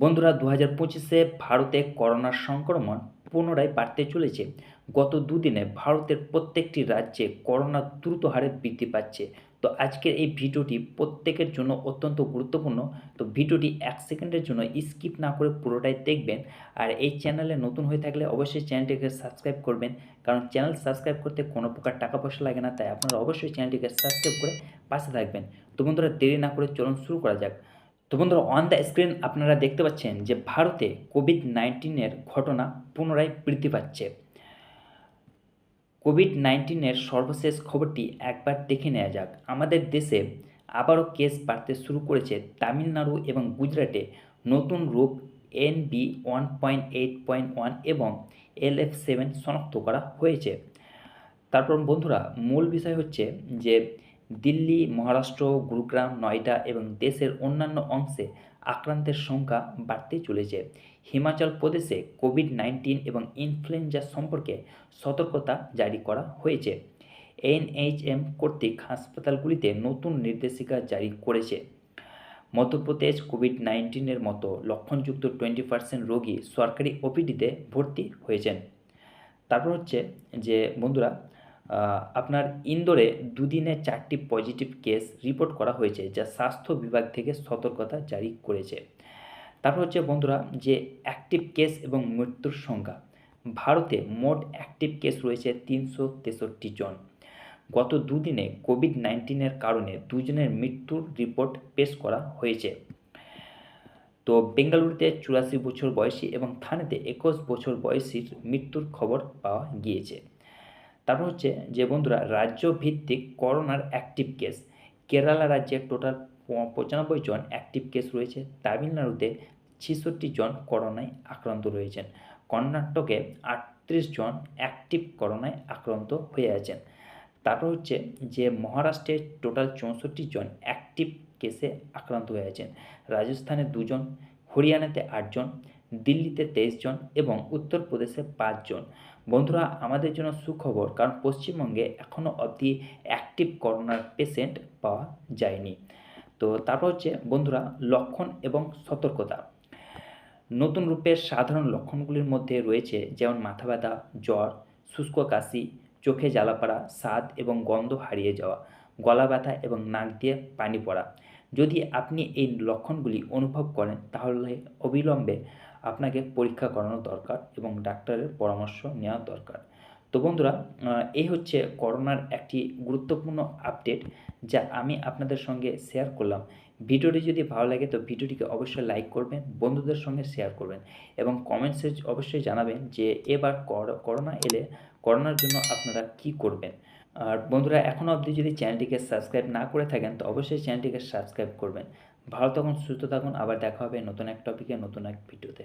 বন্ধুরা দু হাজার পঁচিশে ভারতে করোনার সংক্রমণ পুনরায় বাড়তে চলেছে। গত দুদিনে ভারতের প্রত্যেকটি রাজ্যে করোনা দ্রুত হারে বৃদ্ধি পাচ্ছে। তো আজকের এই ভিডিওটি প্রত্যেকের জন্য অত্যন্ত গুরুত্বপূর্ণ। তো ভিডিওটি এক সেকেন্ডের জন্য স্কিপ না করে পুরোটাই দেখবেন। আর এই চ্যানেলে নতুন হয়ে থাকলে অবশ্যই চ্যানেলটিকে সাবস্ক্রাইব করবেন। কারণ চ্যানেল সাবস্ক্রাইব করতে কোনো প্রকার টাকা পয়সা লাগে না। তাই আপনারা অবশ্যই চ্যানেলটিকে সাবস্ক্রাইব করে পাশে থাকবেন। তো বন্ধুরা, দেরি না করে চলুন শুরু করা যাক। তো বন্ধুরা অন দ্য স্ক্রিন আপনারা দেখতে পাচ্ছেন যে ভারতে কোভিড নাইন্টিনের ঘটনা পুনরায় বৃদ্ধি পাচ্ছে। কোভিড নাইন্টিনের সর্বশেষ খবরটি একবার দেখে নেওয়া যাক। আমাদের দেশে আবারও কেস বাড়তে শুরু করেছে তামিলনাড়ু এবং গুজরাটে। নতুন রূপ N B one point eight point one এবং এল এফ সেভেন শনাক্ত করা হয়েছে। তারপর বন্ধুরা, মূল বিষয় হচ্ছে যে দিল্লি, মহারাষ্ট্র, গুরুগ্রাম, নয়ডা এবং দেশের অন্যান্য অংশে আক্রান্তের সংখ্যা বাড়তে চলেছে। হিমাচল প্রদেশে কোভিড নাইন্টিন এবং ইনফ্লুয়েঞ্জা সম্পর্কে সতর্কতা জারি করা হয়েছে। এনএইচএম কর্তৃক হাসপাতালগুলিতে নতুন নির্দেশিকা জারি করেছে। মধ্যপ্রদেশ কোভিড নাইন্টিনের মতো লক্ষণযুক্ত টোয়েন্টি পার্সেন্ট রোগী সরকারি ওপিডিতে ভর্তি হয়েছেন। তারপর হচ্ছে যে, বন্ধুরা আপনার ইন্দোরে দুদিনে চারটি পজিটিভ কেস রিপোর্ট করা হয়েছে যা স্বাস্থ্য বিভাগ থেকে সতর্কতা জারি করেছে। তারপর হচ্ছে বন্ধুরা যে অ্যাক্টিভ কেস এবং মৃত্যুর সংখ্যা। ভারতে মোট অ্যাক্টিভ কেস রয়েছে তিনশো তেষট্টি জন। গত দুদিনে কোভিড নাইন্টিনের কারণে দুজনের মৃত্যুর রিপোর্ট পেশ করা হয়েছে। তো বেঙ্গালুরুতে চুরাশি বছর বয়সী এবং থানেতে একুশ বছর বয়সীর মৃত্যুর খবর পাওয়া গিয়েছে। তারপর হচ্ছে যে বন্ধুরা রাজ্য ভিত্তিক করোনার অ্যাক্টিভ কেস কেরালা রাজ্যে টোটাল পঁচানব্বই জন অ্যাক্টিভ কেস রয়েছে। তামিলনাড়ুতে ছেষট্টি জন করোনায় আক্রান্ত রয়েছেন। কর্ণাটকে আটত্রিশ জন অ্যাক্টিভ করোনায় আক্রান্ত হয়ে আছেন। তারপর হচ্ছে যে মহারাষ্ট্রে টোটাল চৌষট্টি জন অ্যাক্টিভ কেসে আক্রান্ত হয়ে আছেন। রাজস্থানে দুজন হরিয়ানাতে আটজন দিল্লিতে তেইশ জন এবং উত্তরপ্রদেশে পাঁচজন বন্ধুরা, আমাদের জন্য সুখবর, কারণ পশ্চিমবঙ্গে এখনও অবধি অ্যাক্টিভ করোনার পেশেন্ট পাওয়া যায়নি। তো তারপর হচ্ছে, বন্ধুরা, লক্ষণ এবং সতর্কতা। নতুন রূপের সাধারণ লক্ষণগুলির মধ্যে রয়েছে, যেমন মাথা ব্যথা, জ্বর, শুষ্ক কাশি, চোখে জ্বালাপাড়া, স্বাদ এবং গন্ধ হারিয়ে যাওয়া, গলা ব্যথা এবং নাক দিয়ে পানি পড়া। যদি আপনি এই লক্ষণগুলি অনুভব করেন, তাহলে অবিলম্বে আপনাকে পরীক্ষা করানো দরকার এবং ডাক্তারের পরামর্শ নেওয়া দরকার। তো বন্ধুরা এই হচ্ছে করোনার একটি গুরুত্বপূর্ণ আপডেট যা আমি আপনাদের সঙ্গে শেয়ার করলাম। ভিডিওটি যদি ভালো লাগে তো ভিডিওটিকে অবশ্যই লাইক করবেন, বন্ধুদের সঙ্গে শেয়ার করবেন এবং কমেন্টসে অবশ্যই জানাবেন যে এবার করোনা এলে করোনার জন্য আপনারা কি করবেন। আর বন্ধুরা এখনও অবধি যদি চ্যানেলটিকে সাবস্ক্রাইব না করে থাকেন তো অবশ্যই চ্যানেলটিকে সাবস্ক্রাইব করবেন। ভালো থাকুন সুস্থ থাকুন আবার দেখা হবে নতুন এক টপিকে নতুন এক ভিডিওতে